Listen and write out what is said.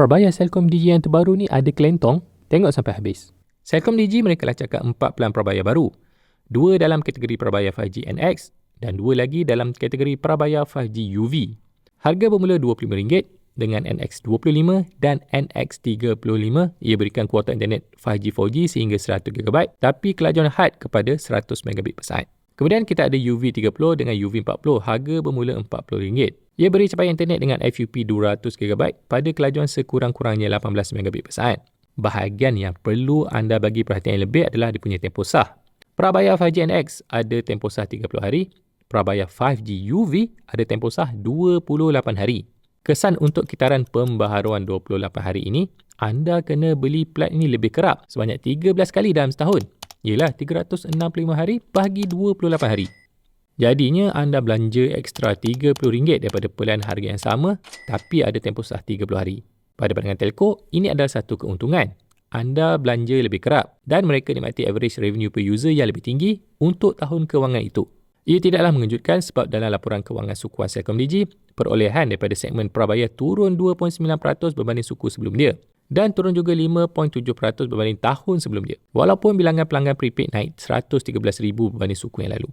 Perbayar Selcom Digi yang terbaru ni ada kelentong? Tengok sampai habis. Selcom Digi mereka lah cakap empat pelan perbayar baru. Dua dalam kategori perbayar 5G NX dan dua lagi dalam kategori perbayar 5G UV. Harga bermula RM25 dengan NX25 dan NX35 ia berikan kuota internet 5G 4G sehingga 100GB tapi kelajuan hard kepada 100 Mbps. Kemudian kita ada UV30 dengan UV40 harga bermula RM40. Ia beri capaian internet dengan FUP 200GB pada kelajuan sekurang-kurangnya 18 Mbps per saat. Bahagian yang perlu anda bagi perhatian yang lebih adalah dia punya tempoh sah. Prabayar 5G NX ada tempoh sah 30 hari. Prabayar 5G UV ada tempoh sah 28 hari. Kesan untuk kitaran pembaharuan 28 hari ini, anda kena beli plat ini lebih kerap sebanyak 13 kali dalam setahun. Ialah 365 hari bagi 28 hari. Jadinya anda belanja ekstra RM30 daripada pilihan harga yang sama tapi ada tempoh sah 30 hari. Pada pandangan telco, ini adalah satu keuntungan. Anda belanja lebih kerap dan mereka nikmati average revenue per user yang lebih tinggi untuk tahun kewangan itu. Ia tidaklah mengejutkan sebab dalam laporan kewangan sukuan Selcom Digi, perolehan daripada segmen prabayar turun 2.9% berbanding suku sebelum dia dan turun juga 5.7% berbanding tahun sebelum dia. Walaupun bilangan pelanggan prepaid naik 113,000 berbanding suku yang lalu.